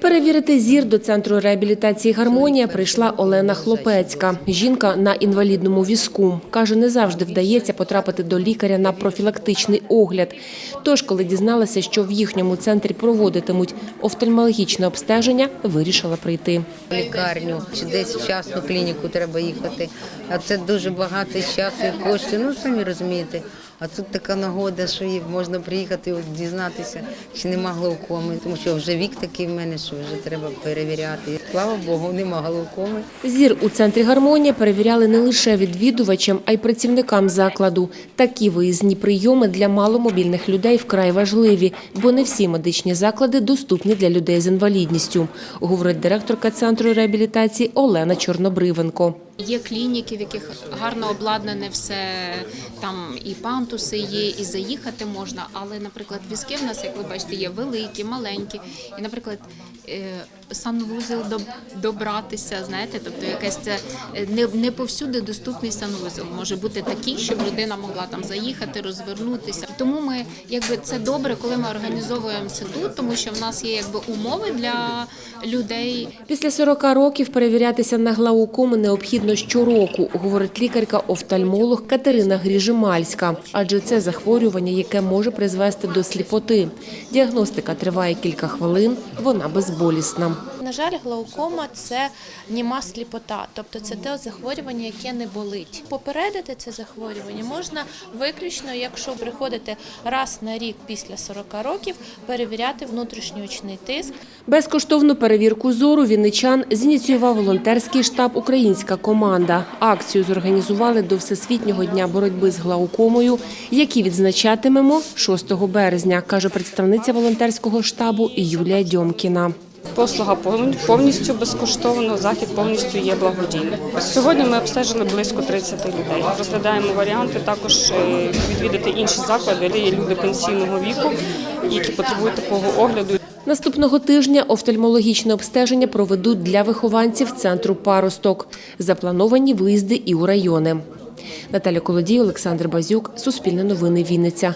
Перевірити зір до центру реабілітації гармонія прийшла Олена Хлопецька. Жінка на інвалідному візку. Каже, не завжди вдається потрапити до лікаря на профілактичний огляд. Тож, коли дізналася, що в їхньому центрі проводитимуть офтальмологічне обстеження, вирішила прийти. лікарню чи десь в частну клініку треба їхати. А це дуже багато часу і коштів. Ну самі розумієте. А тут така нагода, що можна приїхати от, дізнатися, чи нема глаукоми, тому що вже вік такий в мене, що вже треба перевіряти. Слава Богу, нема головкоми. Зір у центрі гармонія перевіряли не лише відвідувачам, а й працівникам закладу. Такі виїзні прийоми для маломобільних людей вкрай важливі, бо не всі медичні заклади доступні для людей з інвалідністю, говорить директорка центру реабілітації Олена Чорнобривенко. Є клініки, в яких гарно обладнане все, там і пантуси є, і заїхати можна. Але, наприклад, візки в нас, як ви бачите, є великі, маленькі. І, наприклад, е, санвузел добратися, знаєте, тобто якесь це е, не, не повсюди доступний санвузел. Може бути такий, щоб людина могла там заїхати, розвернутися. Тому ми якби це добре, коли ми організовуємо це тут, тому що в нас є якби умови для людей, Після 40 років перевірятися на глаукому необхідно щороку, говорить лікарка-офтальмолог Катерина Гріжимальська, адже це захворювання, яке може призвести до сліпоти. Діагностика триває кілька хвилин, вона безболісна. На жаль, глаукома це німа сліпота, тобто це те захворювання, яке не болить. Попередити це захворювання можна виключно, якщо приходити раз на рік після 40 років, перевіряти внутрішньоочний тиск. Безкоштовну перевірку зору вінничан зініціював волонтерський штаб Українська команда. Акцію зорганізували до Всесвітнього дня боротьби з глаукомою, який відзначатимемо 6 березня, каже представниця волонтерського штабу Юлія Дьомкіна. Послуга повністю безкоштовно, захід повністю є благодійним. Сьогодні ми обстежили близько 30 людей. Розглядаємо варіанти також е, відвідати інші заклади, де є люди пенсійного віку, які потребують такого огляду. Наступного тижня офтальмологічне обстеження проведуть для вихованців центру «Паросток». Заплановані виїзди і у райони. Наталя Колодій, Олександр Базюк, Суспільне новини, Вінниця.